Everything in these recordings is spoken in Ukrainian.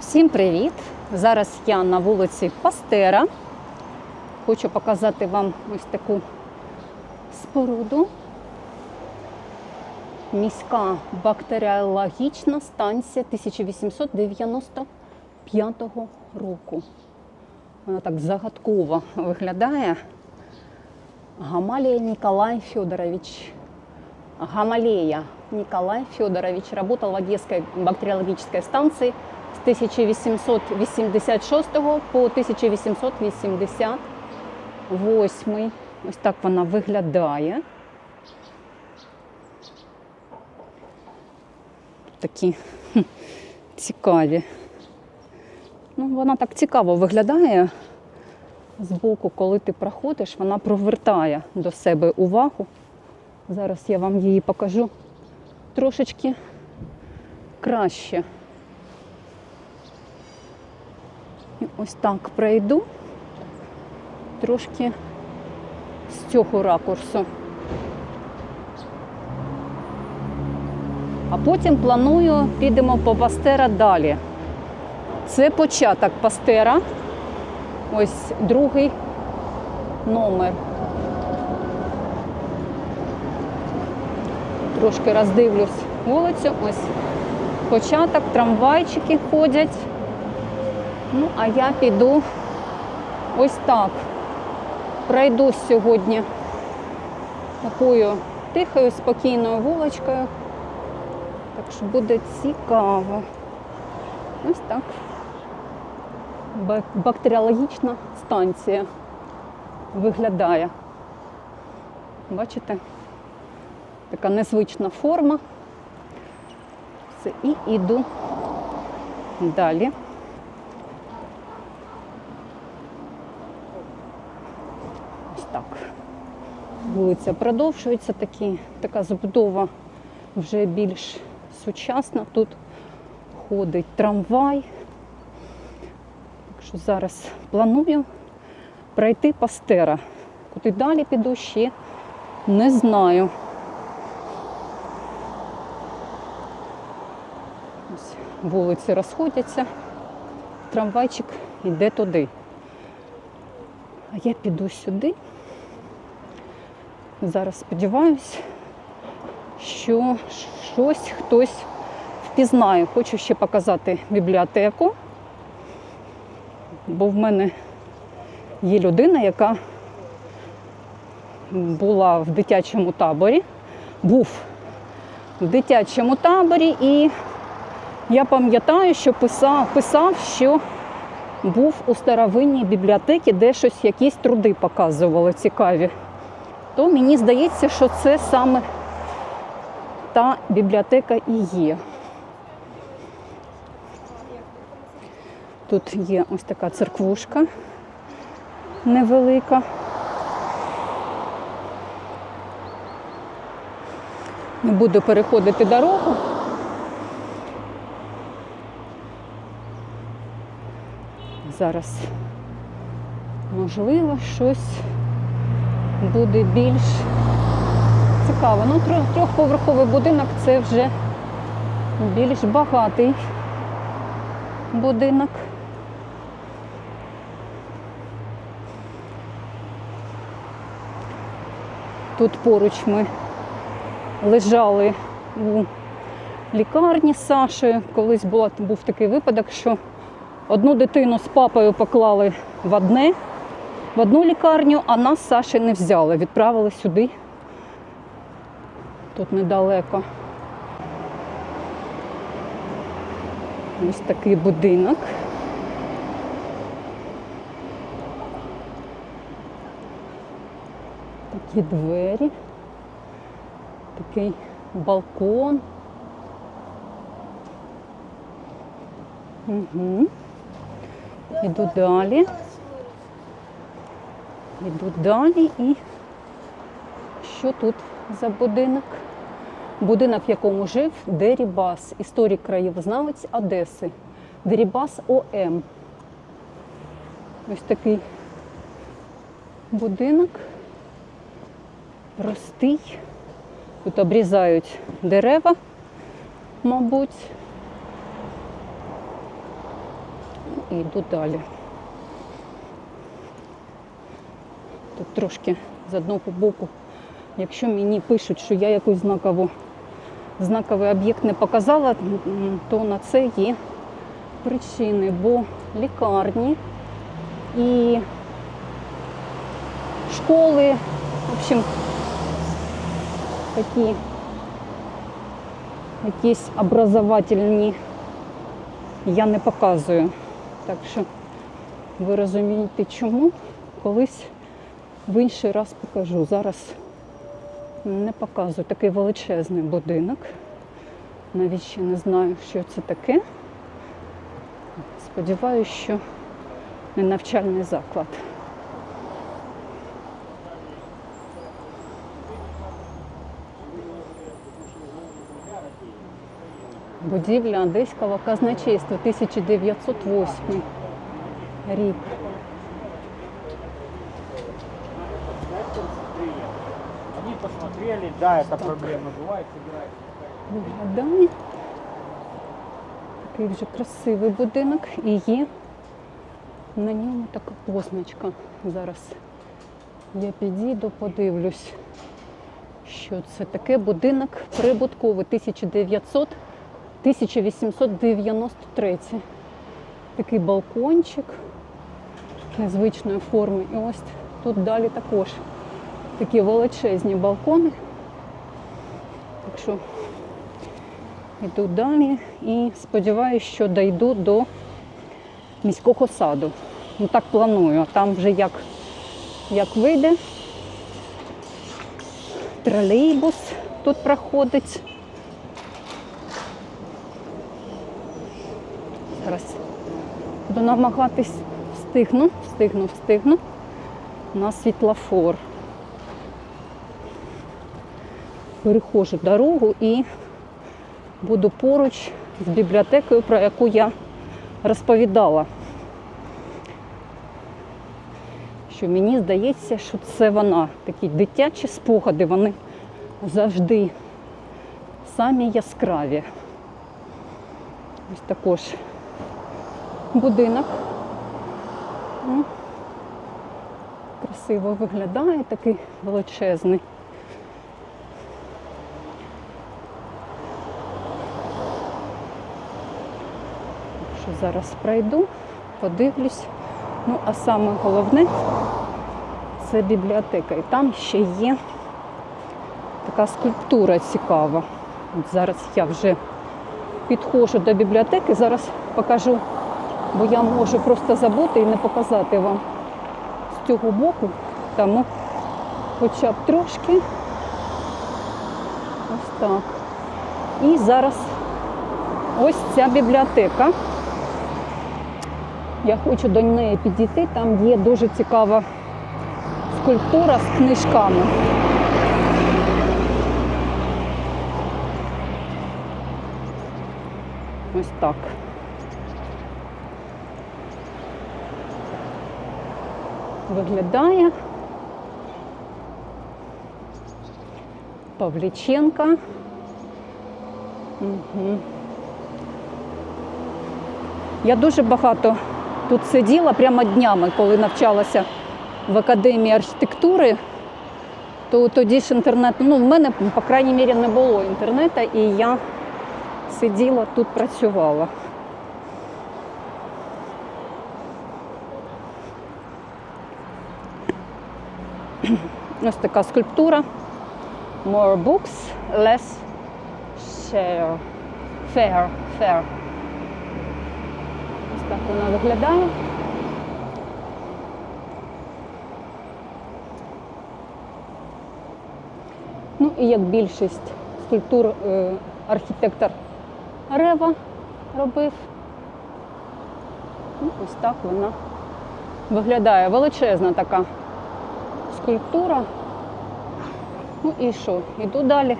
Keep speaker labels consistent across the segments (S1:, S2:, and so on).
S1: Всім привіт! Зараз я на вулиці Пастера. Хочу показати вам ось таку споруду. Міська бактеріологічна станція 1895 року. Вона так загадково виглядає. Гамалия Николай Федорович. Гамалея Николай Федорович работал в Одесской бактериологической станции с 1886 по 1888. Ось так вона виглядає. Такі цікаві. Ну, вона так цікаво виглядає збоку, коли ти проходиш, вона провертає до себе увагу. Зараз я вам її покажу трошечки краще. І ось так пройду трошки з цього ракурсу. А потім планую, підемо по пастера далі. Це початок пастера. Ось другий номер. Трошки роздивлюсь вулицю. Ось початок, трамвайчики ходять. Ну, а я піду ось так. Пройду сьогодні такою тихою, спокійною вуличкою. Так що буде цікаво. Ось так. Бактеріологічна станція виглядає. Бачите? Така незвична форма. Все, і йду далі. Ось так. Вулиця продовжується, такі, така забудова вже більш сучасна. Тут ходить трамвай. Так що зараз планую пройти пастера. Куди далі піду ще не знаю. Ось вулиці розходяться, трамвайчик йде туди. А я піду сюди. Зараз сподіваюся, що щось хтось впізнає. Хочу ще показати бібліотеку, бо в мене є людина, яка була в дитячому таборі, був в дитячому таборі, і я пам'ятаю, що писав, писав, що був у старовинній бібліотеці, де щось якісь труди показували цікаві. То мені здається, що це саме та бібліотека і є. Тут є ось така церквушка невелика. Не буду переходити дорогу. Зараз, можливо, щось буде більш цікаво. Ну, трьохповерховий будинок це вже більш багатий будинок. Тут поруч ми лежали у лікарні з. Колись був такий випадок, що одну дитину з папою поклали в одне, в одну лікарню, а нас з Сашею не взяли. Відправили сюди. Тут недалеко. Ось такий будинок. Такі двері, такий балкон. Угу. Іду далі. Іду далі і що тут за будинок? Будинок, в якому жив Дерібас, історик краєвознавець Одеси. Дерібас ОМ. Ось такий будинок. Простий. Тут обрізають дерева, мабуть. і йду далі. Тут трошки з одного боку, якщо мені пишуть, що я якусь знакову, знаковий об'єкт не показала, то на це є причини, бо лікарні і школи, в общем, такі якісь образовательні я не показую. Так що ви розумієте, чому колись в інший раз покажу. Зараз не показую такий величезний будинок. Навіть ще не знаю, що це таке. Сподіваюся, що не навчальний заклад. Будівля Одеського казначейства 1908 рік.
S2: Да, это проблема бывает, собирают.
S1: Виглядає. Такий вже красивий будинок і є на ньому така позначка. Зараз я підійду, подивлюсь, що це таке будинок прибутковий 1900 1893. Такий балкончик незвичної форми. І ось тут далі також такі величезні балкони. Так йду далі і сподіваюся, що дійду до міського саду. Ну так планую, а там вже як, як вийде. Тролейбус тут проходить. Зараз буду намагатись встигну, встигну, встигну на світлофор. Перехожу дорогу і буду поруч з бібліотекою, про яку я розповідала. Що мені здається, що це вона. Такі дитячі спогади, вони завжди самі яскраві. Ось також будинок. Ну, Красиво виглядає, такий величезний. Що зараз пройду, подивлюсь. Ну, а саме головне це бібліотека. І там ще є така скульптура цікава. От зараз я вже підходжу до бібліотеки, зараз покажу, бо я можу просто забути і не показати вам з цього боку. Тому хоча б трошки. Ось так. І зараз ось ця бібліотека. Я хочу до неї підійти, там є дуже цікава скульптура з книжками. Ось так. Виглядає. Павліченка. Угу. Я дуже багато тут сиділа прямо днями, коли навчалася в академії архітектури, то тоді ж інтернет, ну в мене, по крайній мірі, не було інтернету, і я сиділа тут працювала. Ось така скульптура. More books, less share. Fair, fair. Так вона виглядає. Ну і як більшість скульптур е, архітектор Рева робив. Ну, ось так вона виглядає. Величезна така скульптура. Ну і що? Іду далі.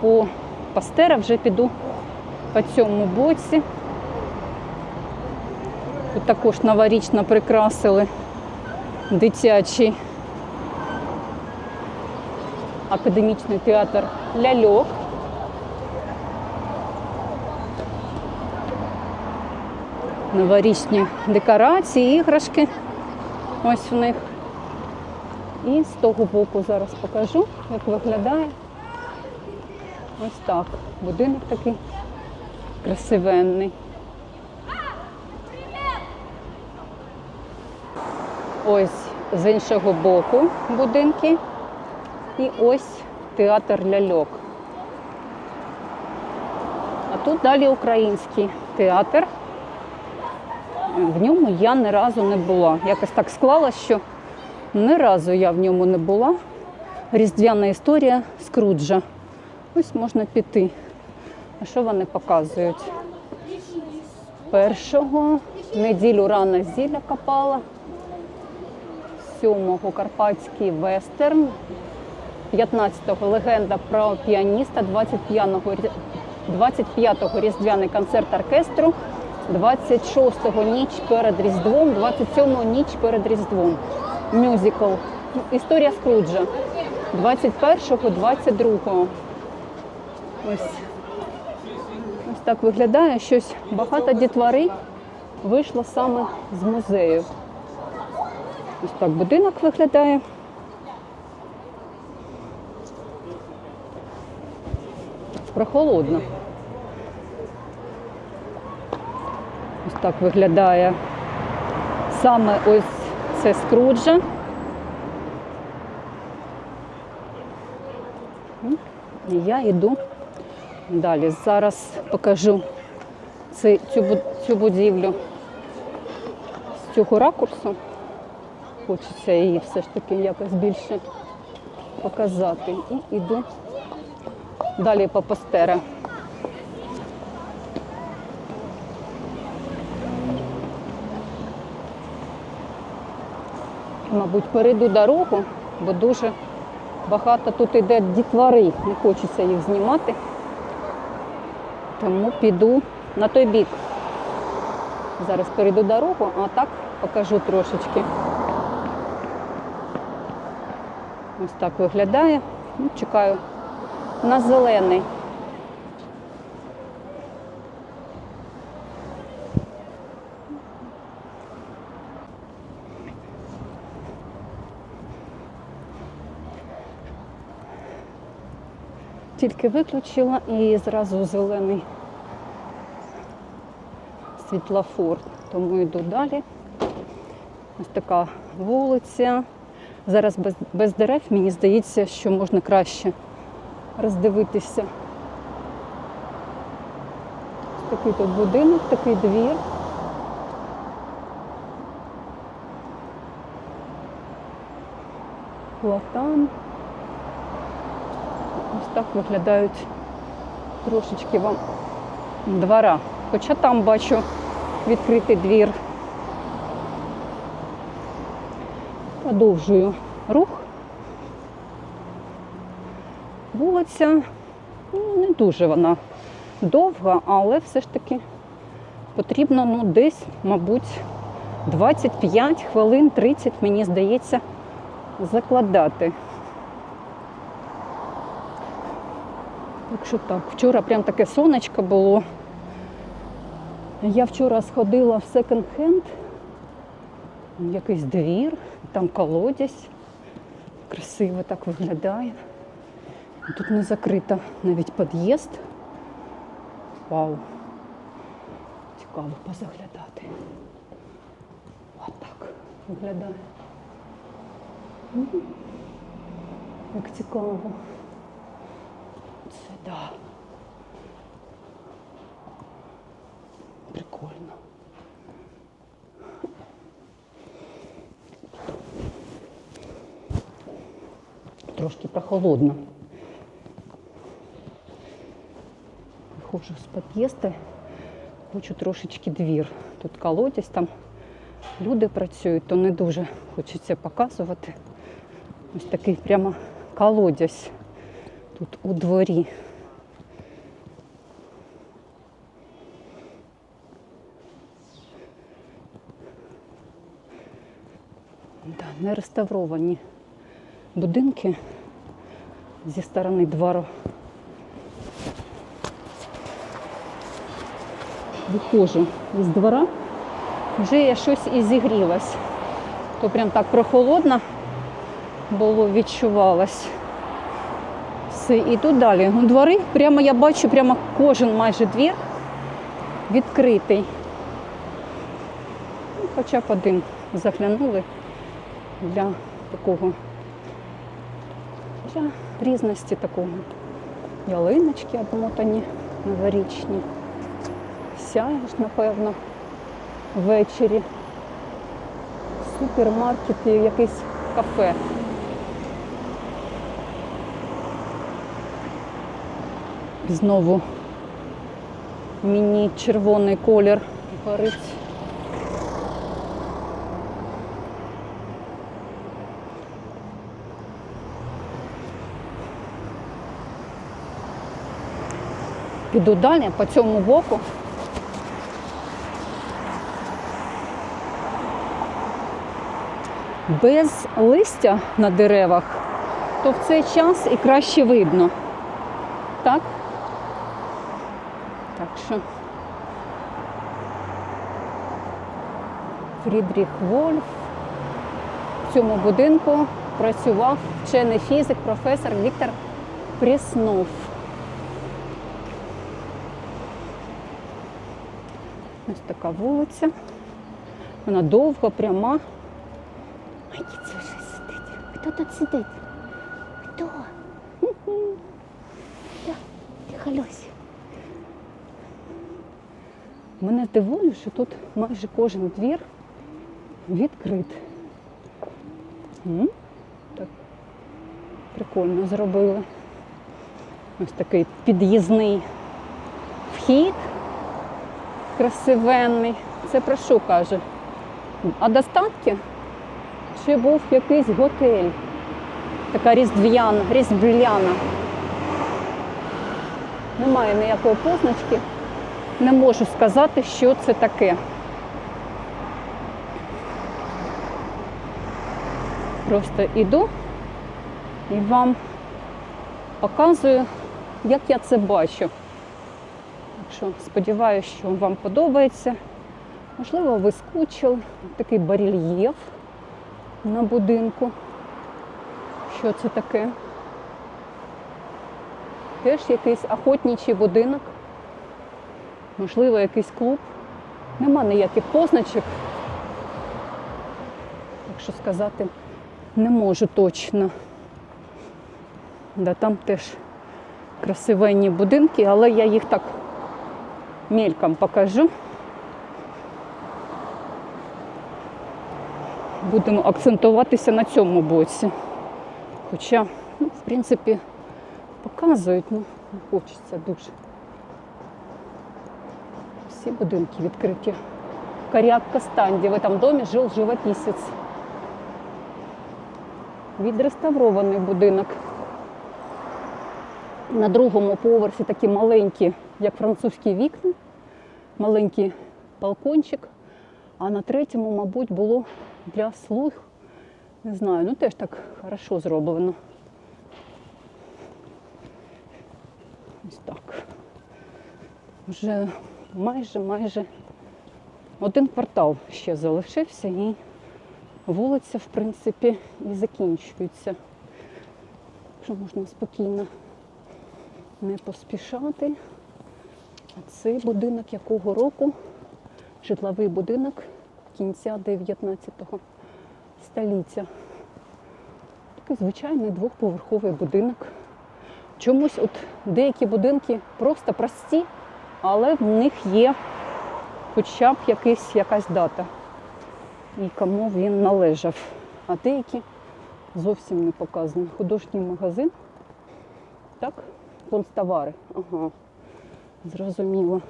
S1: По пастера вже піду по цьому боці. Тут також новорічно прикрасили дитячий академічний театр ляльок. новорічні декорації, іграшки. Ось в них. І з того боку зараз покажу, як виглядає. Ось так. Будинок такий красивенний. Ось з іншого боку будинки. І ось театр ляльок. А тут далі український театр. В ньому я ні разу не була. Якось так склалося, що ні разу я в ньому не була. Різдвяна історія Скруджа. Ось можна піти. А що вони показують? Першого неділю рано зілля копала. Сьомого Карпатський вестерн. 15-го легенда про піаніста, 25-го 25-го різдвяний концерт оркестру, 26-го ніч перед Різдвом, 27-го ніч перед Різдвом. Мюзикл. Історія Скруджа. 21-го, 22-го. Ось. Ось так виглядає щось. Багато дітвори вийшло саме з музею. Ось так будинок виглядає. Прохолодно. Ось так виглядає саме ось це скруджа. І я йду далі. Зараз покажу цю, цю будівлю з цього ракурсу. Хочеться її все ж таки якось більше показати. І йду далі по постера. Мабуть, перейду дорогу, бо дуже багато тут іде дітвори. Не хочеться їх знімати. Тому піду на той бік. Зараз перейду дорогу, а так покажу трошечки. Ось так виглядає. Ну, чекаю на зелений. Тільки виключила і зразу зелений світлофор. Тому йду далі. Ось така вулиця. Зараз без, без дерев, мені здається, що можна краще роздивитися. Такий тут будинок, такий двір. Платан. Ось так виглядають трошечки вам двора. Хоча там бачу відкритий двір. Продовжую рух. Вулиця ну, не дуже вона довга, але все ж таки потрібно ну, десь, мабуть, 25 хвилин, 30, мені здається, закладати. Так що так, вчора прям таке сонечко було. Я вчора сходила в секонд-хенд, якийсь двір, там колодязь. Красиво так виглядає. Тут не закрита навіть під'їзд. Вау. Цікаво позаглядати. От так виглядає. Як цікаво. Це да. Прикольно. Прохолодно. Виходжу з під'їзду, хочу трошечки двір. Тут колодязь, там люди працюють, то не дуже хочеться показувати. Ось такий прямо колодязь тут у дворі. Да, не реставровані будинки зі сторони двору. Виходжу із двора вже я щось і зігрілась. То прям так прохолодно було, відчувалось. Все, іду далі. Ну, Двори, прямо я бачу, прямо кожен майже двір відкритий. Ну, Хоча б один заглянули для такого, різності такого. Ялиночки обмотані новорічні. Сяєш, напевно, ввечері. Супермаркет і якесь кафе. Знову мені червоний колір горить. Піду далі по цьому боку. Без листя на деревах, то в цей час і краще видно. Так? Так що Фрідріх Вольф в цьому будинку працював вчений фізик, професор Віктор Преснов. Ось така вулиця. Вона довга, пряма. Ай, це вже сидить. Хто тут сидить? Хто? Тихо, Люся. Мене дивує, що тут майже кожен двір відкритий. М? Так прикольно зробили. Ось такий під'їзний вхід красивенний. Це про що каже? А достатки? Чи був якийсь готель? Така різдвяна, різдвляна. Немає ніякої позначки. Не можу сказати, що це таке. Просто іду і вам показую, як я це бачу. Що сподіваюся, що вам подобається. Можливо, ви скучили. Такий барельєф на будинку. Що це таке? Теж якийсь охотничий будинок. Можливо, якийсь клуб. Нема ніяких позначок. Так що сказати не можу точно. Да, там теж красивенні будинки, але я їх так мельком покажу. Будемо акцентуватися на цьому боці. Хоча, ну, в принципі, показують, ну, хочеться дуже. Всі будинки відкриті. Коряк Костанді. В этом домі жив живописець. Відреставрований будинок. На другому поверсі такі маленькі, як французькі вікна, маленький балкончик, а на третьому, мабуть, було для слуг. Не знаю, ну теж так хорошо зроблено. Ось так. Вже майже, майже один квартал ще залишився і вулиця, в принципі, і закінчується. Що можна спокійно не поспішати. А цей будинок якого року? Житловий будинок кінця 19 століття. Такий звичайний двохповерховий будинок. Чомусь от деякі будинки просто прості, але в них є хоча б якийсь, якась дата. І кому він належав. А деякі зовсім не показані. Художній магазин. Так? Констовари. Ага. Зрозуміло.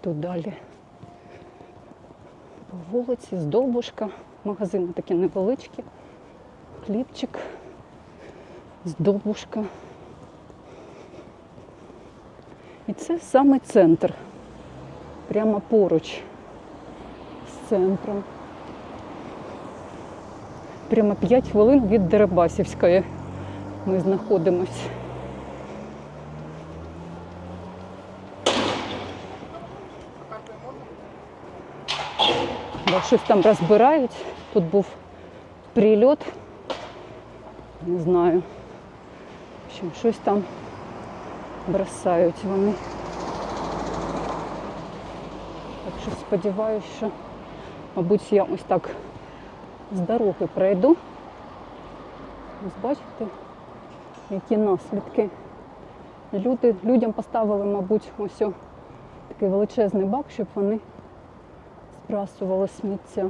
S1: Тут далі по вулиці, здовбушка. Магазини такі невеличкі. Хлібчик, здобушка. І це саме центр. Прямо поруч з центром. Прямо 5 хвилин від Дерибасівської ми знаходимось. Щось там розбирають. Тут був прильот. Не знаю. В общем, щось там бросають вони. Так що сподіваюся, що, мабуть, я ось так з дороги пройду. Ось бачите, які наслідки. Люди, людям поставили, мабуть, ось о такий величезний бак, щоб вони збрасували сміття.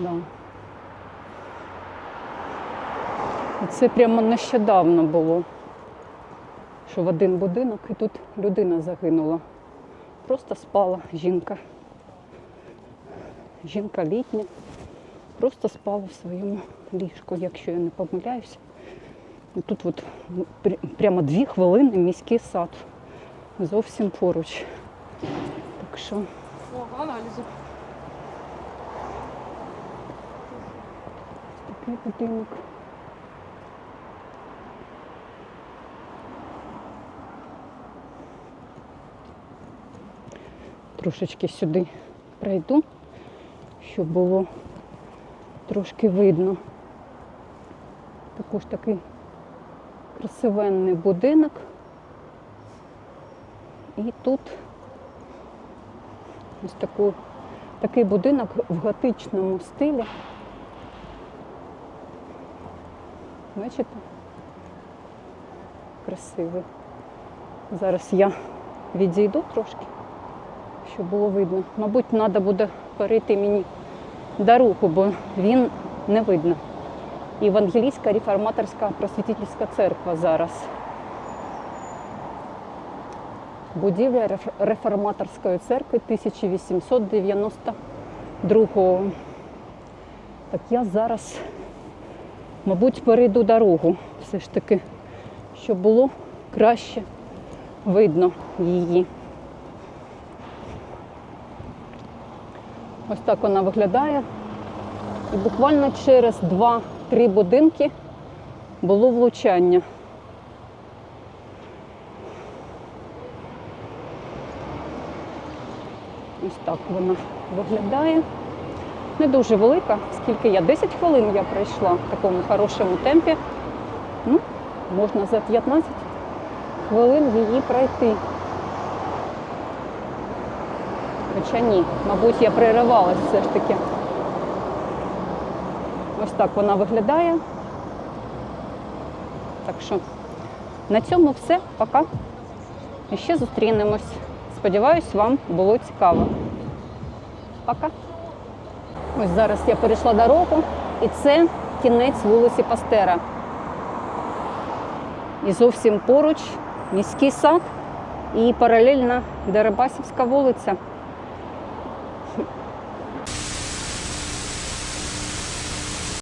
S1: Да. Це прямо нещодавно було, що в один будинок і тут людина загинула. Просто спала жінка. Жінка літня. Просто спала в своєму ліжку, якщо я не помиляюся. Тут от прямо дві хвилини міський сад. Зовсім поруч. Так що
S3: О, аналізи.
S1: такий будинок. Трошечки сюди пройду, щоб було трошки видно. Також такий красивенний будинок. І тут ось таку, такий будинок в готичному стилі. Бачите? Красивий. Зараз я відійду трошки, щоб було видно. Мабуть, треба буде перейти мені дорогу, бо він не видно. Євангелійська реформаторська просвітительська церква зараз. Будівля реф- реформаторської церкви 1892 Так я зараз мабуть, перейду дорогу все ж таки, щоб було краще видно її. Ось так вона виглядає. І буквально через 2-3 будинки було влучання. Ось так вона виглядає не дуже велика, скільки я 10 хвилин я пройшла в такому хорошому темпі. Ну, можна за 15 хвилин її пройти. Хоча ні, мабуть, я переривалась все ж таки. Ось так вона виглядає. Так що на цьому все. Пока. І ще зустрінемось. Сподіваюсь, вам було цікаво. Пока. Ось зараз я перейшла дорогу, і це кінець вулиці Пастера. І зовсім поруч міський сад і паралельна Дерибасівська вулиця.